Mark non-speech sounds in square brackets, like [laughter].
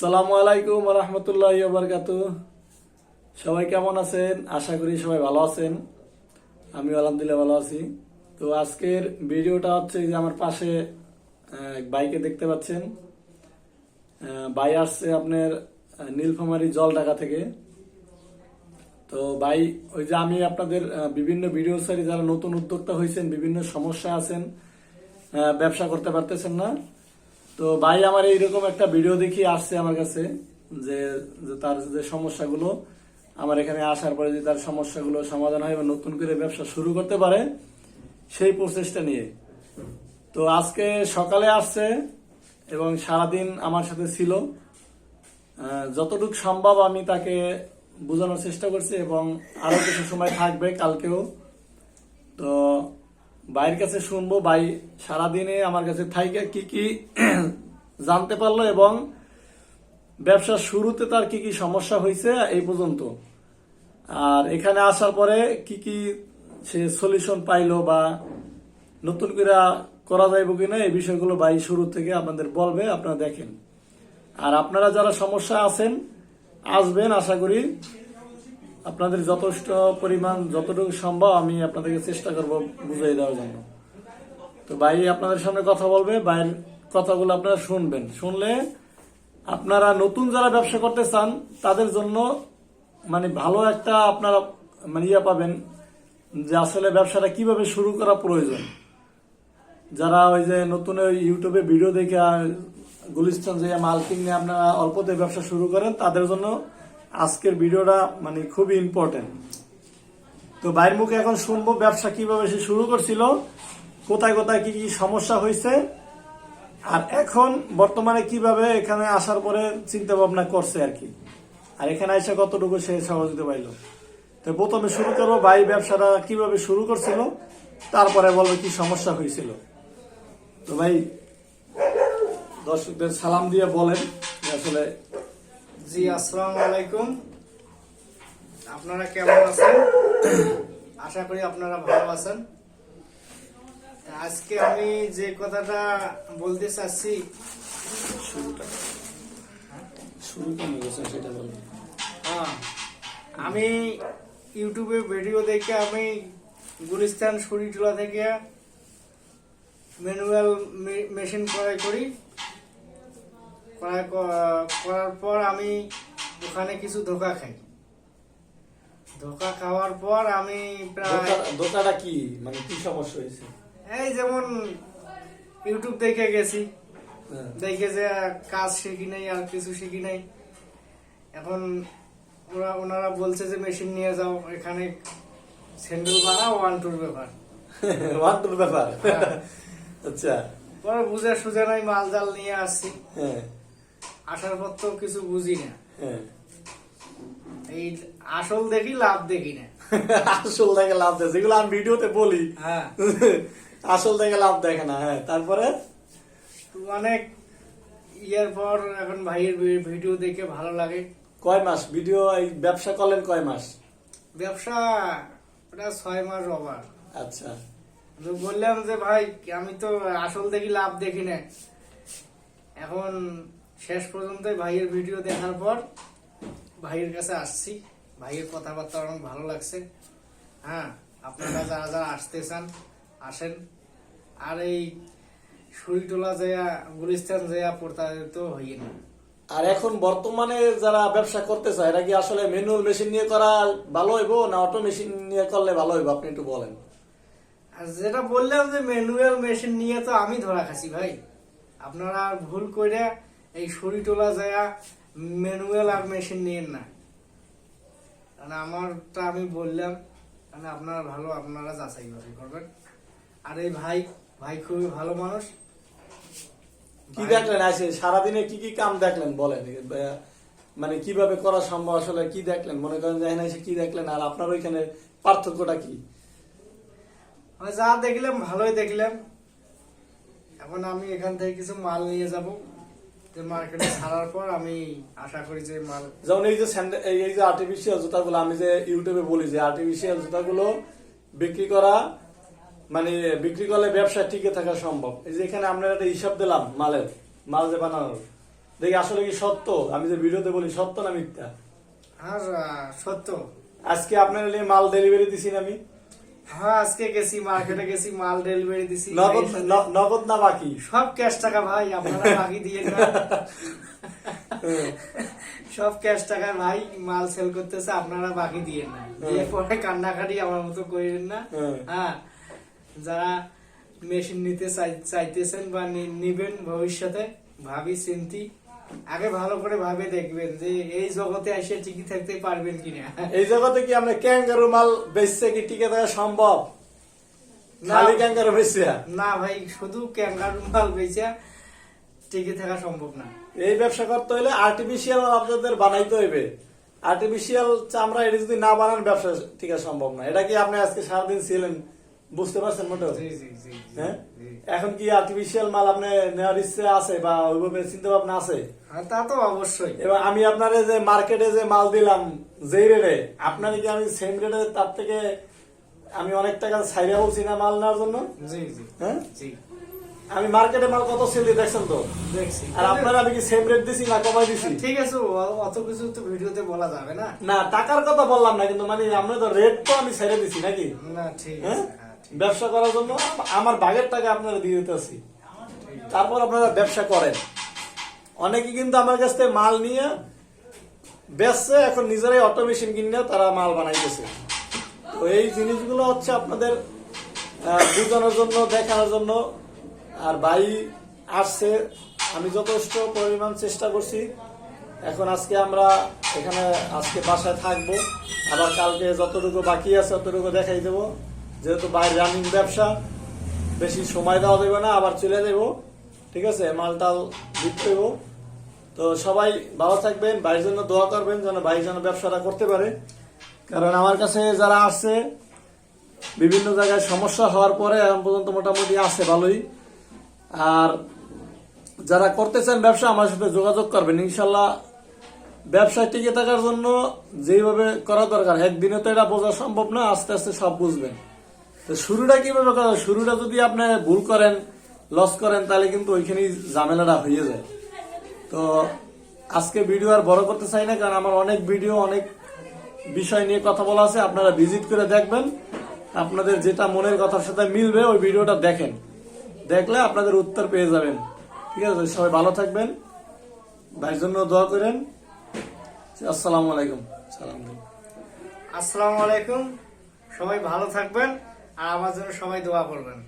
সালামু আলাইকুম রহমতুল্লাহ বারকাত সবাই কেমন আছেন? আশা করি সবাই ভালো আছেন। আমি আলহামদুলিল্লাহ ভালো আছি। তো আজকের ভিডিওটা হচ্ছে যে আমার পাশে বাইকে দেখতে পাচ্ছেন। বাই আসছে আপনার নীলফামারী জল ঢাকা থেকে। তো ভাই, ওই যে আমি আপনাদের বিভিন্ন ভিডিও সারি যারা নতুন উদ্যোক্তা হয়েছেন বিভিন্ন সমস্যা আছেন ব্যবসা করতে পারতেছেন না। তো ভাই আমার এইরকম একটা ভিডিও দেখিয়ে আসছে আমার কাছে, যে তার যে সমস্যাগুলো, আমার এখানে আসার পরে যে তার সমস্যাগুলো সমাধান হয় বা নতুন করে ব্যবসা শুরু করতে পারে, সেই প্রচেষ্টা নিয়ে। তো আজকে সকালে আসছে এবং সারাদিন আমার সাথে ছিল। যতটুকু সম্ভব আমি তাকে বোঝানোর চেষ্টা করছি এবং আরও কিছু সময় থাকবে কালকেও। তো ভাইয়ের কাছে শুনব, ভাই সারাদিনে আমার কাছে থাইকে কি কি জানতে পারল এবং ব্যবসার শুরুতে তার কি কি সমস্যা হয়েছে এই পর্যন্ত। আর এখানে আসার পরে কি কি সে সলিউশন পাইলো বা নতুন করে করা যাইব কিনা এই বিষয়গুলো ভাই শুরু থেকে আপনাদের বলবে, আপনারা দেখেন। আর আপনারা যারা সমস্যা আছেন, আসবেন, আশা করি আপনাদের যথেষ্ট পরিমাণ, যতটুকু সম্ভব আমি আপনাদেরকে চেষ্টা করব বুঝিয়ে দেওয়ার জন্য। তো ভাই আপনাদের সামনে কথা বলবে, ভাইয়ের কথাগুলো আপনারা শুনবেন। শুনলে আপনারা নতুন যারা ব্যবসা করতে চান, তাদের জন্য মানে ভালো একটা আপনারা মানে ইয়ে পাবেন যে আসলে ব্যবসাটা কীভাবে শুরু করা প্রয়োজন। যারা ওই যে নতুন ইউটিউবে ভিডিও দেখে গুলিস্তান যে মাল কিনে আপনারা অল্পতে ব্যবসা শুরু করেন, তাদের জন্য আজকের ভিডিওটা মানে খুবই ইম্পর্টেন্ট তো বাইরের মুখে এখন শুনব ব্যবসা কীভাবে সে শুরু করছিল, কোথায় কোথায় কি কি সমস্যা হয়েছে। আর এখন বর্তমানে কীভাবে এখানে আসার পরে চিন্তা ভাবনা করছে আর কি? আর এখানে এসে কতটুকু সে সহযোগিতা পাইল তো প্রথমে শুরু করব, ভাই ব্যবসাটা কীভাবে শুরু করছিল, তারপরে বলব কি সমস্যা হয়েছিল। তো ভাই, দর্শকদের সালাম দিয়ে বলেন আসলে জি, আসসালামু আলাইকুম। আপনারা কেমন আছেন? আশা করি আপনারা ভালো আছেন। আজকে আমি যে কথাটা বলতে চাচ্ছি শুরুটা। শুরু সেটা বলেন হ্যাঁ, আমি ইউটিউবে ভিডিও দেখে আমি গুলিস্তান শরীরটোলা থেকে ম্যানুয়াল মেশিন ক্রয় করি। ক্রয় করার পর আমি ওখানে কিছু ধোকা খাই। ধোকা খাওয়ার পর আমি প্রায় দোকাটা কি? মানে কি সমস্যা হয়েছে? এই যেমন ইউটিউব দেখে গেছি। হ্যাঁ। দেখে যে কাজ শিখি নাই আর কিছু শিখি নাই। এখন ওরা ওনারা বলছে যে মেশিন নিয়ে যাও এখানে স্যান্ডেল বানাও ওয়ান টুর ব্যাপার। [laughs] ওয়ান্টুর ব্যাপার। হ্যাঁ। আচ্ছা। পরে বুঝে সুঝে নাই মাল জাল নিয়ে আসছি। হ্যাঁ। আসার পর তো কিছু বুঝি না। এই আসল দেখি লাভ দেখি না। [laughs] আসল দেখে লাভ দেয় যেগুলো আমি ভিডিওতে বলি। হ্যাঁ। [laughs] আসল থেকে লাভ দেখে না হ্যাঁ। তারপরে? অনেক ইয়ার পর এখন ভাইয়ের ভিডিও দেখে ভালো লাগে। কয় মাস? ভিডিও এই ব্যবসা করলেন কয় মাস? ব্যবসা প্রায় ছয় মাস ওভার আচ্ছা। তো বললাম যে ভাই আমি তো আসল দেখি লাভ দেখি না এখন শেষ পর্যন্ত ভাইয়ের ভিডিও দেখার পর ভাইয়ের কাছে আসছি। ভাইয়ের কথাবার্তা অনেক ভালো লাগছে। হ্যাঁ আপনারা যারা যারা আসতে চান আসেন। আর এই সুরিটোলা যাইয়া গুলিস্তান যাইয়া প্রতারিত হইয়ে না। আর এখন বর্তমানে যারা ব্যবসা করতে চায় এরা কি আসলে ম্যানুয়াল মেশিন নিয়ে করা ভালো হইব না অটো মেশিন নিয়ে করলে ভালো হইব? আপনি একটু বলেন। আর যেটা বললাম যে ম্যানুয়াল মেশিন নিয়ে তো আমি ধরা খাসি ভাই। আপনারা আর ভুল করে এই শরীরটোলা যায় ম্যানুয়াল আর মেশিন নিয়েন না। কারণ আমারটা আমি বললাম মানে আপনারা ভালো আপনারা যাচাই বাছাই করবেন। আর এই ভাই ভাই খুবই ভালো মানুষ। কি দেখলেন আসে সারাদিনে কি কি কাম দেখলেন বলেন? মানে কীভাবে করা সম্ভব আসলে কি দেখলেন? মনে করেন যে এখানে এসে কি দেখলেন? আর আপনার ওইখানে পার্থক্যটা কি? আমি যা দেখলাম ভালোই দেখলাম। এখন আমি এখান থেকে কিছু মাল নিয়ে যাব। যে মার্কেটে ছাড়ার পর আমি আশা করি যে মাল যেমন এই যে এই যে আর্টিফিশিয়াল জুতাগুলো আমি যে ইউটিউবে বলি যে আর্টিফিশিয়াল জুতাগুলো বিক্রি করা মানে বিক্রি করলে ব্যবসা টিকে থাকা সম্ভব। এই যে এখানে আমরা একটা হিসাব দিলাম মালের মাল যে বানানোর। দেখি আসলে কি সত্য? আমি যে ভিডিওতে বলি সত্য না মিথ্যা? আর সত্য। আজকে আপনার মাল ডেলিভারি দিছি আমি? হ্যাঁ আজকে গেছি মার্কেটে গেছি মাল ডেলিভারি দিছি। নগদ নগদ না বাকি? সব ক্যাশ টাকা ভাই আপনারা বাকি দিয়ে না। [laughs] সব ক্যাশ টাকার ভাই মাল সেল করতেছে আপনারা বাকি দিয়ে না। দিয়ে পরে কান্নাকাটি আমার মতো করেন না। হ্যাঁ। যারা মেশিন নিতে চাই- চাইতেছেন বা নিবেন ভবিষ্যতে ভাবি চিন্তি আগে ভালো করে ভাবে দেখবেন যে এই জগতে এসে টিকে থাকতে পারবেন কিনা। এই জগতে কি আমরা ক্যাঙ্গারু মাল বেচছে কি টিকে থাকা সম্ভব? না। খালি ক্যাঙ্গারু বেচছে? না ভাই শুধু ক্যাঙ্গারু মাল বেচা টিকে থাকা সম্ভব না। এই ব্যবসা করতে হলে আর্টিফিশিয়াল আপনাদের বানাইতে হইবে। আর্টিফিশিয়াল চামড়া এটা যদি না বানান ব্যবসা আছে সম্ভব না। এটা কি আপনি আজকে সারাদিন ছিলেন বুঝতে পারছেন জি হ্যাঁ? এখন কি আর্টিফিশিয়াল মাল আপনি নেওয়ার ইচ্ছে আছে বা ওইভাবে চিন্তা ভাবনা আছে? হ্যাঁ তা তো অবশ্যই। এবার আমি আপনার যে মার্কেটে যে মাল দিলাম যেই রেটে আপনার কি আমি সেম রেটে তার থেকে আমি অনেক টাকা ছাইরা বলছি না মাল নেওয়ার জন্য? জি জি। হ্যাঁ? জি। আমি মার্কেটে মাল কত সেল দিই দেখছেন তো? দেখছি। আর আপনার আমি কি সেম রেট দিছি না কমাই দিছি? ঠিক আছে অত কিছু তো ভিডিওতে বলা যাবে না। না টাকার কথা বললাম না কিন্তু মানে আমরা তো রেট তো আমি ছেড়ে দিছি নাকি? না ঠিক হ্যাঁ? আছে। হ্যাঁ, ব্যবসা করার জন্য আমার ভাগের টাকা আপনারা দিয়ে দিতেছি। তারপর আপনারা ব্যবসা করেন। অনেকে কিন্তু আমার কাছ থেকে মাল নিয়ে বেচছে, এখন নিজেরাই অটো মেশিন কিনে তারা মাল বানাইতেছে। তো এই জিনিসগুলো হচ্ছে আপনাদের বোঝানোর জন্য, দেখানোর জন্য। আর ভাই আসছে, আমি যথেষ্ট পরিমাণ চেষ্টা করছি। এখন আজকে আমরা এখানে, আজকে বাসায় থাকব। আবার কালকে যতটুকু বাকি আছে, ততটুকু দেখাই দেবো। যেহেতু বাইরে রানিং ব্যবসা, বেশি সময় দেওয়া দেবে না, আবার চলে দেবো ঠিক আছে? মালটাল দিতে তো সবাই ভালো থাকবেন, ভাইয়ের জন্য দোয়া করবেন যেন ভাই যেন ব্যবসাটা করতে পারে। কারণ আমার কাছে যারা আসছে বিভিন্ন জায়গায় সমস্যা হওয়ার পরে এখন পর্যন্ত মোটামুটি আছে ভালোই। আর যারা করতে চান ব্যবসা, আমার সাথে যোগাযোগ করবেন। ইনশাল্লাহ ব্যবসায় টিকে থাকার জন্য যেভাবে করা দরকার, একদিনে তো এটা বোঝা সম্ভব না, আস্তে আস্তে সব বুঝবেন। তো শুরুটা কীভাবে করা শুরুটা যদি আপনি ভুল করেন লস করেন, তাহলে কিন্তু ওইখানেই ঝামেলাটা হয়ে যায়। তো আজকে ভিডিও আর বড় করতে চাই না, কারণ আমার অনেক ভিডিও অনেক বিষয় নিয়ে কথা বলা আছে। আপনারা ভিজিট করে দেখবেন। আপনাদের যেটা মনের কথার সাথে মিলবে, ওই ভিডিওটা দেখেন। দেখলে আপনাদের উত্তর পেয়ে যাবেন। ঠিক আছে? সবাই ভালো থাকবেন। ভাইয়ের জন্য দোয়া করেন। আসসালামু আলাইকুম। সালাম আসসালামু আলাইকুম। সবাই ভালো থাকবেন। আমার জন্য সবাই দোয়া করবেন।